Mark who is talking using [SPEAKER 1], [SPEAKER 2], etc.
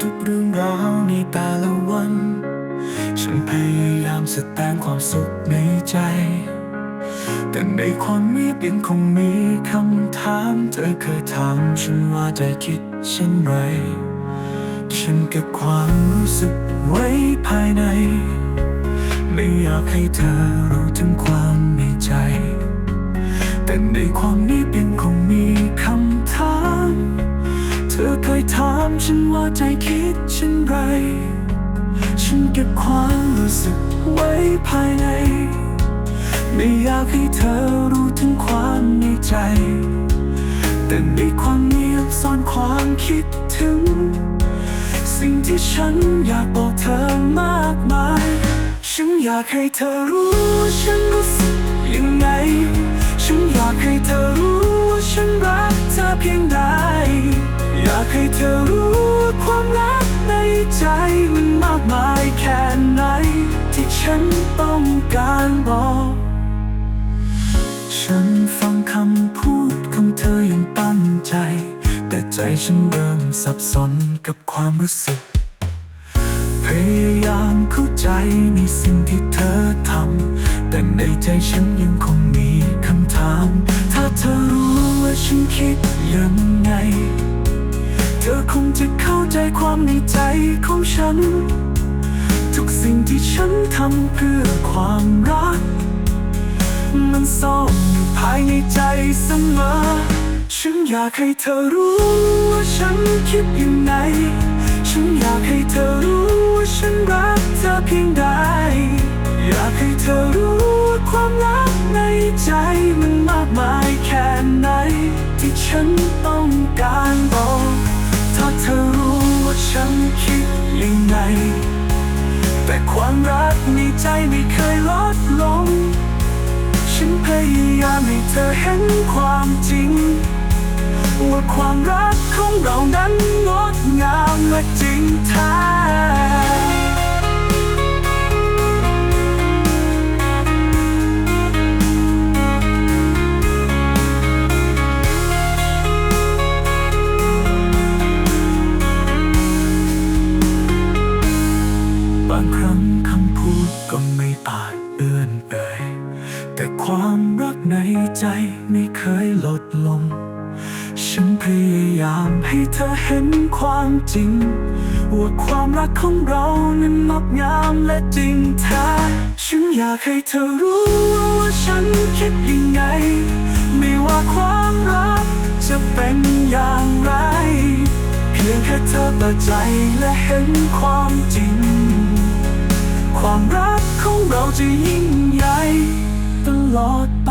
[SPEAKER 1] ทุกเรื่องราวในแต่ละวัน ฉันพยายามแสดงความสุขในใจ แต่ในความเงียบยังคงมีคำถาม เธอเคยถามฉันว่าใจคิดเช่นไร ฉันเก็บความรู้สึกไว้ภายใน ไม่อยากให้เธอรู้ถึงความในใจ แต่ในความนี้ยังคงมีคำถาม ธอเคยถามฉันว่าใจคิดเช่นไร ฉันเก็บความรู้สึกไว้ภายใน ไม่อยากให้เธอรู้ถึงความในใจ แต่ในความเงียบซ่อนความคิดถึง สิ่งที่ฉันอยากบอกเธอมากมาย ฉันอยากให้เธอรู้ ฉันรู้สึกยังไง ฉันอยากให้เธอรู้ากมายแค่ไหน ที่ฉันต้องการบอก ฉันฟังคำพูดของเธออย่างตั้งใจ แต่ใจฉันเริ่มสับสนกับความรู้สึก พยายามเข้าใจในสิ่งที่เธอทำ แต่ในใจฉันยังคงมีคำถาม ถ้าเธอรู้ว่าฉันคิดยังไงาใจความในใจของฉัน ทุกสิ่งที่ฉันทำเพื่อความรัก มันซ่อนอยู่ภายในใจเสมอ ฉันอยากให้เธอรู้ว่าฉันคิดยังไงฉันอยากให้เธอรู้ว่าฉันรักเธอเพียงใด อยากให้เธอรู้ว่าความรักในใจมันมากมายแค่ไหนที่ฉันต้อง ฉันคิดยังไง แต่ความรักในใจไม่เคยลดลง ฉันพยายามให้เธอเห็นความจริง ว่าความรักของเรานั้นงดงามและจริงแท้ แต่ความรักในใจไม่เคยลดลง ฉันพยายามให้เธอเห็นความจริง ว่าความรักของเรานั้นงดงามและจริงแท้ฉันอยากให้เธอรู้ว่าฉันคิดยังไง ไม่ว่าความรักจะเป็นอย่างไร เพียงแค่เธอเปิดใจและเห็นความจริง ความรักของเราจะยิ่ง ลอดไป